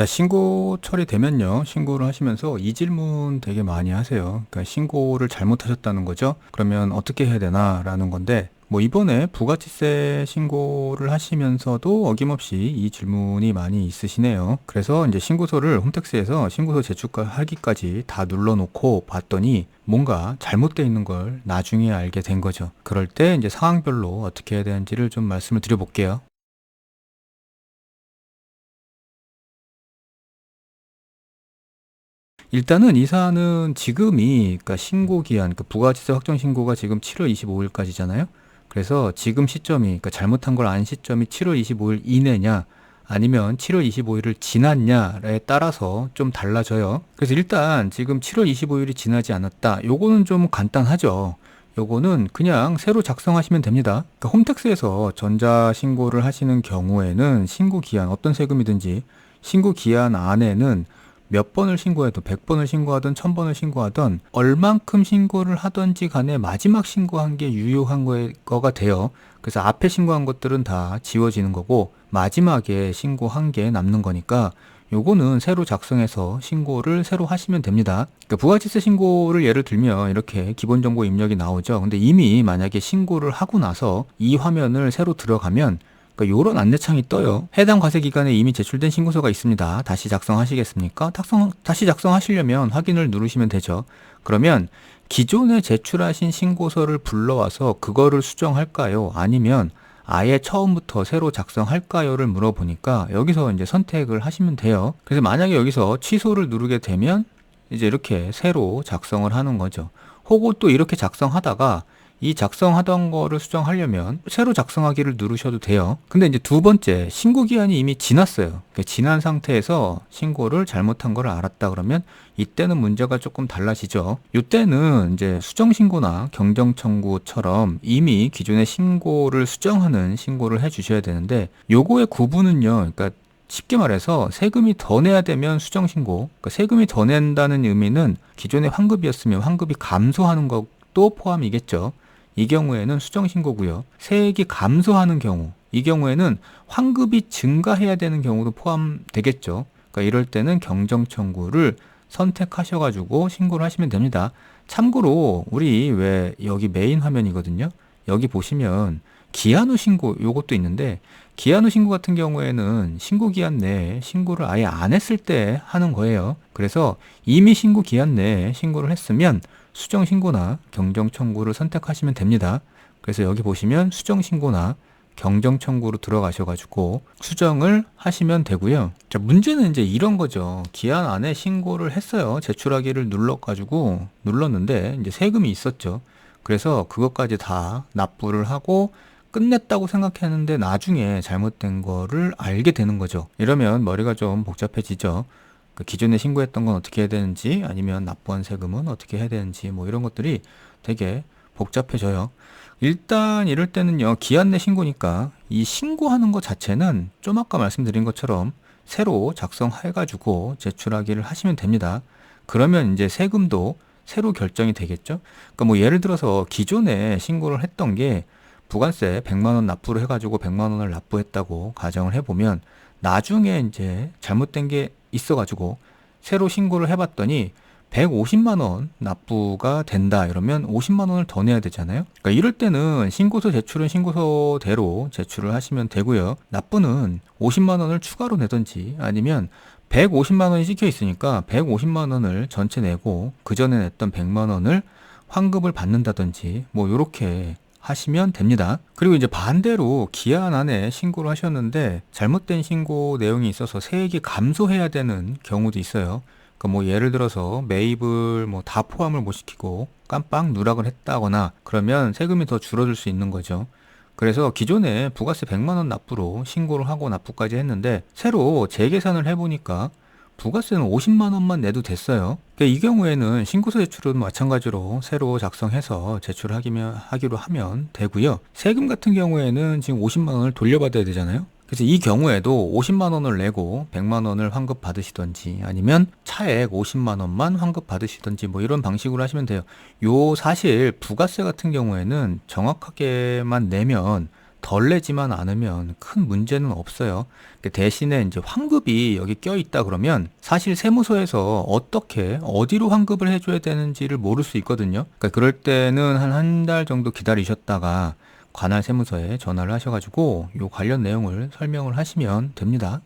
자, 신고 처리되면요. 신고를 하시면서 이 질문 되게 많이 하세요. 그러니까 신고를 잘못하셨다는 거죠. 그러면 어떻게 해야 되나라는 건데 뭐 이번에 부가치세 신고를 하시면서도 어김없이 이 질문이 많이 있으시네요. 그래서 이제 신고서를 홈택스에서 신고서 제출하기까지 다 눌러놓고 봤더니 뭔가 잘못되어 있는 걸 나중에 알게 된 거죠. 그럴 때 이제 상황별로 어떻게 해야 되는지를 좀 말씀을 드려볼게요. 일단은 이 사안은 지금이 그러니까 신고 기한, 그 부가지세 확정 신고가 지금 7월 25일까지잖아요. 그래서 지금 시점이 그러니까 잘못한 걸 안 시점이 7월 25일 이내냐 아니면 7월 25일을 지났냐에 따라서 좀 달라져요. 그래서 일단 지금 7월 25일이 지나지 않았다. 요거는 좀 간단하죠. 요거는 그냥 새로 작성하시면 됩니다. 그러니까 홈택스에서 전자 신고를 하시는 경우에는 신고 기한 어떤 세금이든지 신고 기한 안에는 몇 번을 신고해도 100번을 신고하든 1000번을 신고하든 얼만큼 신고를 하든지 간에 마지막 신고한 게 유효한 거가 돼요. 그래서 앞에 신고한 것들은 다 지워지는 거고 마지막에 신고한 게 남는 거니까 요거는 새로 작성해서 신고를 새로 하시면 됩니다. 그러니까 부가지세 신고를 예를 들면 이렇게 기본 정보 입력이 나오죠. 근데 이미 만약에 신고를 하고 나서 이 화면을 새로 들어가면 그러니까 이런 안내창이 떠요. 해당 과세 기간에 이미 제출된 신고서가 있습니다. 다시 작성하시겠습니까? 탁성, 다시 작성하시려면 확인을 누르시면 되죠. 그러면 기존에 제출하신 신고서를 불러와서 그거를 수정할까요? 아니면 아예 처음부터 새로 작성할까요를 물어보니까 여기서 이제 선택을 하시면 돼요. 그래서 만약에 여기서 취소를 누르게 되면 이제 이렇게 새로 작성을 하는 거죠. 혹은 또 이렇게 작성하다가 이 작성하던 거를 수정하려면 새로 작성하기를 누르셔도 돼요. 근데 이제 두 번째 신고 기한이 이미 지났어요. 그러니까 지난 상태에서 신고를 잘못한 걸 알았다 그러면 이때는 문제가 조금 달라지죠. 이때는 이제 수정 신고나 경정 청구처럼 이미 기존의 신고를 수정하는 신고를 해 주셔야 되는데 요거의 구분은요. 그러니까 쉽게 말해서 세금이 더 내야 되면 수정 신고. 그러니까 세금이 더 낸다는 의미는 기존의 환급이었으면 환급이 감소하는 것도 포함이겠죠. 이 경우에는 수정 신고고요. 세액이 감소하는 경우, 이 경우에는 환급이 증가해야 되는 경우도 포함되겠죠. 그러니까 이럴 때는 경정 청구를 선택하셔가지고 신고를 하시면 됩니다. 참고로 우리 왜 여기 메인 화면이거든요. 여기 보시면 기한 후 신고 요것도 있는데 기한 후 신고 같은 경우에는 신고 기한 내에 신고를 아예 안 했을 때 하는 거예요. 그래서 이미 신고 기한 내에 신고를 했으면 수정 신고나 경정 청구를 선택하시면 됩니다. 그래서 여기 보시면 수정 신고나 경정 청구로 들어가셔 가지고 수정을 하시면 되고요. 자, 문제는 이제 이런 거죠. 기한 안에 신고를 했어요. 제출하기를 눌러 가지고 눌렀는데 이제 세금이 있었죠. 그래서 그것까지 다 납부를 하고 끝냈다고 생각했는데 나중에 잘못된 거를 알게 되는 거죠. 이러면 머리가 좀 복잡해지죠. 그 기존에 신고했던 건 어떻게 해야 되는지 아니면 납부한 세금은 어떻게 해야 되는지 뭐 이런 것들이 되게 복잡해져요. 일단 이럴 때는요 기한 내 신고니까 이 신고하는 것 자체는 좀 아까 말씀드린 것처럼 새로 작성해가지고 제출하기를 하시면 됩니다. 그러면 이제 세금도 새로 결정이 되겠죠. 그러니까 뭐 예를 들어서 기존에 신고를 했던 게 부가세 100만 원 납부를 해가지고 100만 원을 납부했다고 가정을 해보면 나중에 이제 잘못된 게 있어가지고 새로 신고를 해봤더니 150만 원 납부가 된다 이러면 50만 원을 더 내야 되잖아요. 그러니까 이럴 때는 신고서 제출은 신고서대로 제출을 하시면 되고요. 납부는 50만 원을 추가로 내든지 아니면 150만 원이 찍혀 있으니까 150만 원을 전체 내고 그 전에 냈던 100만 원을 환급을 받는다든지 뭐 이렇게 하시면 됩니다. 그리고 이제 반대로 기한 안에 신고를 하셨는데 잘못된 신고 내용이 있어서 세액이 감소해야 되는 경우도 있어요. 그러니까 뭐 예를 들어서 매입을 뭐 다 포함을 못 시키고 깜빡 누락을 했다거나 그러면 세금이 더 줄어들 수 있는 거죠. 그래서 기존에 부가세 100만 원 납부로 신고를 하고 납부까지 했는데 새로 재계산을 해보니까 부가세는 50만 원만 내도 됐어요. 그러니까 이 경우에는 신고서 제출은 마찬가지로 새로 작성해서 제출하기면 하기로 하면 되고요. 세금 같은 경우에는 지금 50만 원을 돌려받아야 되잖아요. 그래서 이 경우에도 50만 원을 내고 100만 원을 환급 받으시던지 아니면 차액 50만 원만 환급 받으시던지 뭐 이런 방식으로 하시면 돼요. 요 사실 부가세 같은 경우에는 정확하게만 내면 덜 내지만 않으면 큰 문제는 없어요. 그 대신에 이제 환급이 여기 껴 있다 그러면 사실 세무서에서 어떻게 어디로 환급을 해줘야 되는지를 모를 수 있거든요. 그러니까 그럴 때는 한 한 달 정도 기다리셨다가 관할 세무서에 전화를 하셔가지고 요 관련 내용을 설명을 하시면 됩니다.